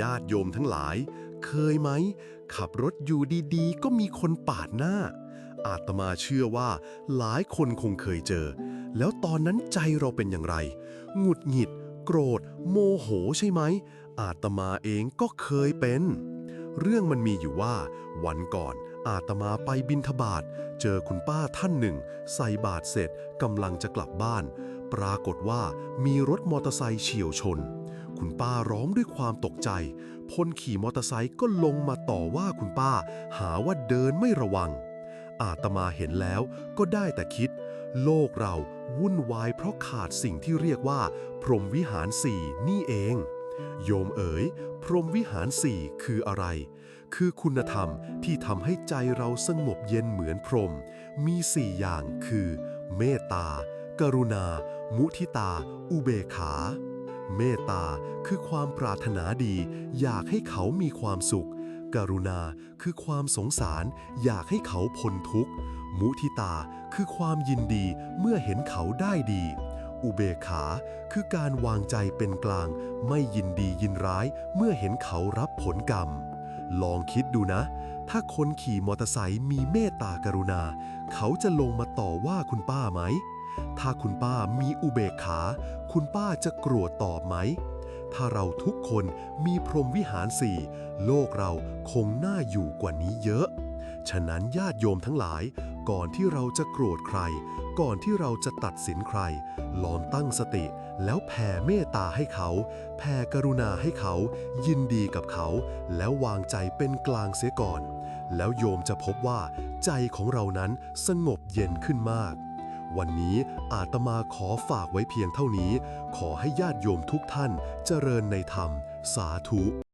ญาติโยมทั้งหลาย เคยไหม ขับรถอยู่ดีๆ ก็มีคนปาดหน้า อาตมาเชื่อว่าหลายคนคงเคยเจอ แล้วตอนนั้นใจเราเป็นอย่างไร หงุดหงิด โกรธ โมโหใช่ไหม อาตมาเองก็เคยเป็น เรื่องมันมีอยู่ว่า วันก่อนอาตมาไปบินทบาท เจอคุณป้าท่านหนึ่ง ใส่บาตรเสร็จกำลังจะกลับบ้าน ปรากฏว่ามีรถมอเตอร์ไซค์เฉียวชน คุณป้าร้องด้วยความตกใจ พลขี่มอเตอร์ไซค์ก็ลงมาต่อว่าคุณป้า หาว่าเดินไม่ระวัง อาตมาเห็นแล้วก็ได้แต่คิด โลกเราวุ่นวายเพราะขาดสิ่งที่เรียกว่า พรหมวิหารสี่นี่เอง โยมเอ๋ย พรหมวิหารสี่คืออะไร คือคุณธรรมที่ทำให้ใจเราสงบเย็นเหมือนพรหมมีสี่อย่างคือ เมตตากรุณา มุทิตา อุเบกขา เมตตาคือความปรารถนาดี อยากให้เขามีความสุข กรุณาคือความสงสาร อยากให้เขาพ้นทุกข์ มุทิตาคือความยินดีเมื่อเห็นเขาได้ดี อุเบกขาคือการวางใจเป็นกลาง ไม่ยินดียินร้ายเมื่อเห็นเขารับผลกรรม ลองคิดดูนะ ถ้าคนขี่มอเตอร์ไซค์มีเมตตากรุณา เขาจะลงมาต่อว่าคุณป้าไหม ถ้าคุณป้ามีอุเบกขา คุณป้าจะโกรธตอบไหม ถ้าเราทุกคนมีพรหมวิหารสี่โลกเราคงน่าอยู่กว่านี้เยอะ ฉะนั้นญาติโยมทั้งหลาย ก่อนที่เราจะโกรธใคร ก่อนที่เราจะตัดสินใคร ลองตั้งสติ แล้วแผ่เมตตาให้เขา แผ่กรุณาให้เขา ยินดีกับเขา แล้ววางใจเป็นกลางเสียก่อน แล้วโยมจะพบว่า ใจของเรานั้นสงบเย็นขึ้นมาก วันนี้อาตมาขอฝากไว้เพียงเท่านี้ ขอให้ญาติโยมทุกท่านเจริญในธรรม สาธุ